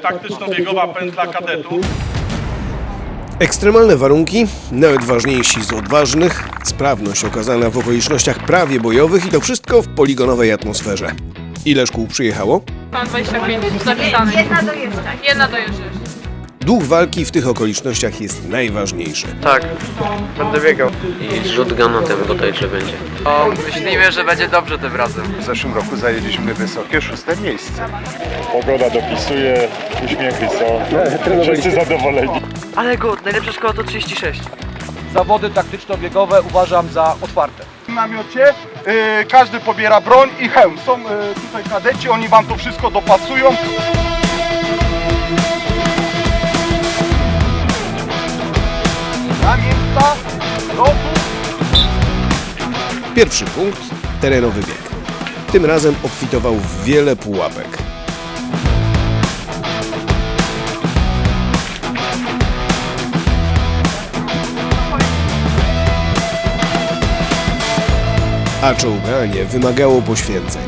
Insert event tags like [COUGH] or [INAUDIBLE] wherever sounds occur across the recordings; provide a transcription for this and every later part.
taktyczno-biegowa pętla kadetów. Ekstremalne warunki, nawet ważniejsi z odważnych, sprawność okazana w okolicznościach prawie bojowych i to wszystko w poligonowej atmosferze. Ile szkół przyjechało? Mam 25 zapisanych. Jedna dojeżdża. Jedna dojeżdżasz. Duch walki w tych okolicznościach jest najważniejszy. Tak, będę biegał. I zrzut granatem bodajże będzie. O, myślimy, że będzie dobrze tym razem. W zeszłym roku zajęliśmy wysokie szóste miejsce. Pogoda dopisuje, uśmiechy są, [LAUGHS] wszyscy zadowoleni. Ale go, najlepsza szkoła to 36. zawody taktyczno-biegowe uważam za otwarte. W namiocie y, każdy pobiera broń i hełm. Są y, tutaj kadeci, oni wam to wszystko dopasują. Pierwszy punkt terenowy bieg. Tym razem obfitował w wiele pułapek. A czołganie wymagało poświęceń.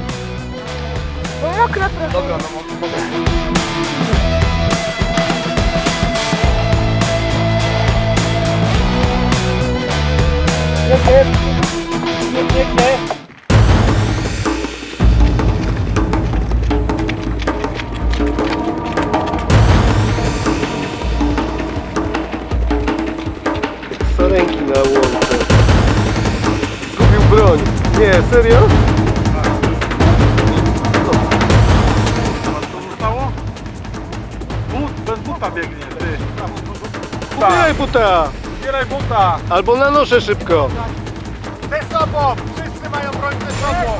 Ręki na łące. Zgubił broń. Nie, serio? Co zostało? But, bez buta biegnie, ty. Ubieraj buta! Zbieraj buta. Albo na noszę szybko. Sobą, wszyscy mają broń ze sobą.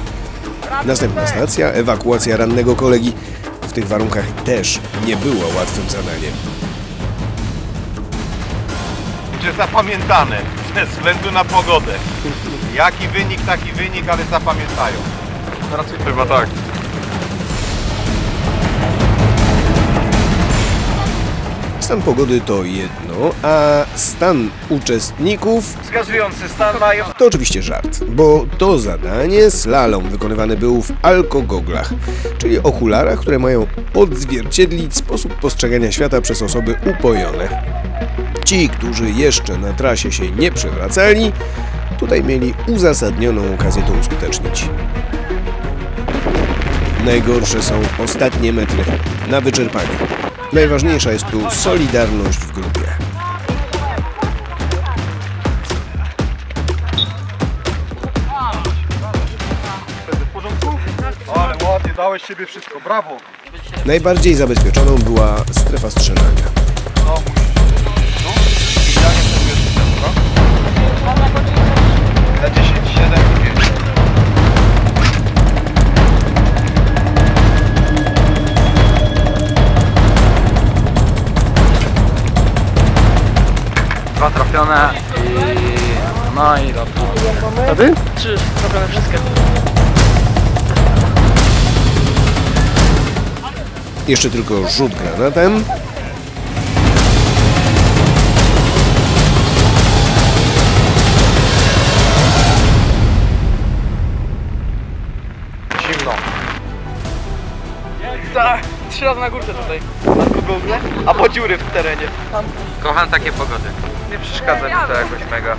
Następna stacja, ewakuacja rannego kolegi. W tych warunkach też nie było łatwym zadaniem. Będzie zapamiętane ze względu na pogodę. Jaki wynik, taki wynik, ale zapamiętają. Raczej chyba tak. Stan pogody to jedno, a stan uczestników Wskazujący stan mają. to oczywiście żart, bo to zadanie slalom wykonywany był w alkogoglach, czyli okularach, które mają odzwierciedlić sposób postrzegania świata przez osoby upojone. Ci, którzy jeszcze na trasie się nie przewracali, tutaj mieli uzasadnioną okazję to uskutecznić. Najgorsze są ostatnie metry na wyczerpanie. Najważniejsza jest tu solidarność w grupie. Dałeś siebie wszystko, brawo. Najbardziej zabezpieczoną była strefa strzelania. No, musisz. No, idealnie przejmujesz wszystko. Na 10, 7 i 5. Dwa trafione i... No i dobrze. A ty? Trzy trafione wszystkie. Jeszcze tylko rzut granatem. Zimno. Tak, trzy razy na górce tutaj. Na Google, albo dziury w terenie. Kocham takie pogody. Nie przeszkadza mi to jakoś mega.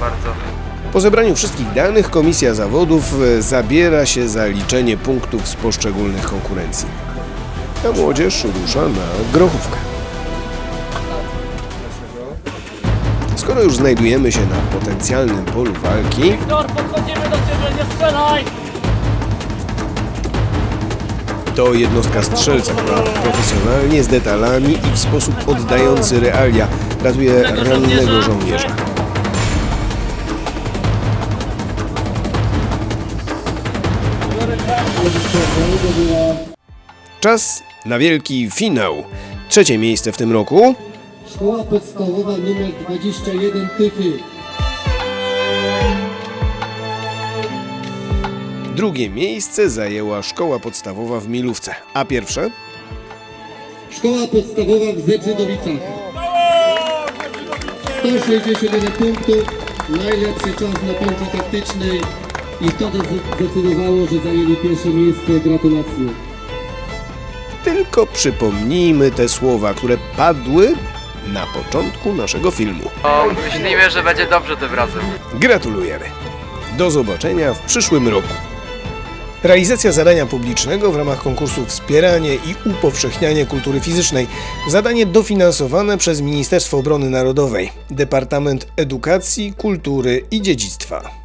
Bardzo. Po zebraniu wszystkich danych komisja zawodów e, zabiera się za liczenie punktów z poszczególnych konkurencji. A młodzież rusza na grochówkę. Skoro już znajdujemy się na potencjalnym polu walki, to jednostka strzelca, która profesjonalnie z detalami i w sposób oddający realia ratuje rannego żołnierza. Czas na wielki finał. Trzecie miejsce w tym roku Szkoła podstawowa numer 21 Tychy. Drugie miejsce zajęła szkoła podstawowa w Milówce, a pierwsze Szkoła podstawowa w Zeczydowicach. 161 punktów, najlepszy czas na piłce taktycznej i to zdecydowało, że zajęli pierwsze miejsce. Gratulacje. Tylko przypomnijmy te słowa, które padły na początku naszego filmu. O, myślimy, że będzie dobrze tym razem. Gratulujemy. Do zobaczenia w przyszłym roku. Realizacja zadania publicznego w ramach konkursu Wspieranie i upowszechnianie kultury fizycznej. Zadanie dofinansowane przez Ministerstwo Obrony Narodowej, Departament Edukacji, Kultury i Dziedzictwa.